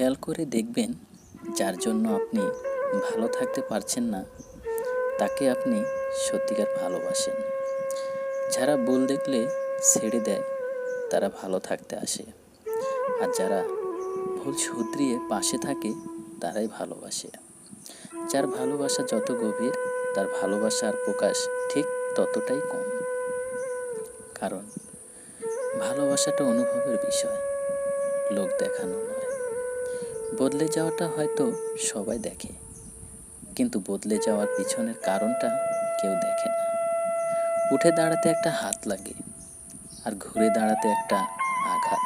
খেয়াল করে দেখবেন যার জন্য আপনি ভালো থাকতে পারছেন না, তাকে আপনি সত্যিকার ভালোবাসেন। যারা ভুল দেখলে ছেড়ে দেয়, তারা ভালো থাকতে আসে। আর যারা ভুল শুধরিয়ে পাশে থাকে, তারাই ভালোবাসে। যার ভালোবাসা যত গভীর, তার ভালোবাসার প্রকাশ ঠিক ততটাই কম। কারণ ভালোবাসাটা অনুভবের বিষয়, লোক দেখানো নয়। বদলে যাওয়াটা হয়তো সবাই দেখে। কিন্তু বদলে যাওয়ার পিছনের কারণটা কেউ দেখে না। উঠে দাঁড়াতে একটা হাত লাগে আর ঘুরে দাঁড়াতে একটা আঘাত।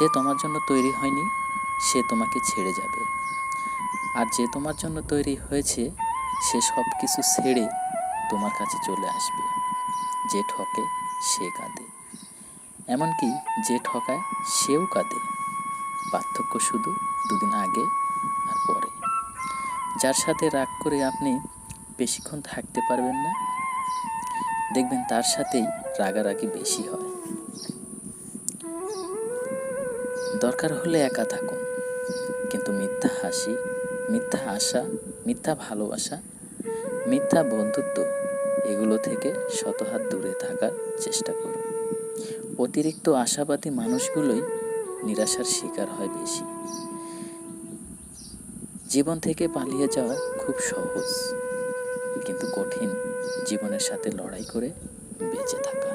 যে তোমার জন্য তৈরি হয়নি, সে তোমাকে ছেড়ে যাবে। আর যে তোমার জন্য তৈরি হয়েছে, সে সব কিছু ছেড়ে তোমার কাছে চলে আসবে। যে ঠকে সে কাঁদে। এমনকি যে ঠকায় সেও কাঁদে। পার্থক্য শুধু দুদিন আগে আর পরে। যার সাথে রাগ করে আপনি বেশিক্ষণ থাকতে পারবেন না, দেখবেন তার সাথেই রাগারাগি বেশি হয়। দরকার হলে একা থাকুন, কিন্তু মিথ্যা হাসি, মিথ্যা আশা, মিথ্যা ভালোবাসা, মিথ্যা বন্ধুত্ব, এগুলো থেকে শতহাত দূরে থাকার চেষ্টা করুন। অতিরিক্ত আশাবাদী মানুষগুলোই নিরাশার শিকার হয় বেশি। জীবন থেকে পালিয়ে যাওয়া খুব সহজ, কিন্তু কঠিন জীবনের সাথে লড়াই করে বেঁচে থাকা।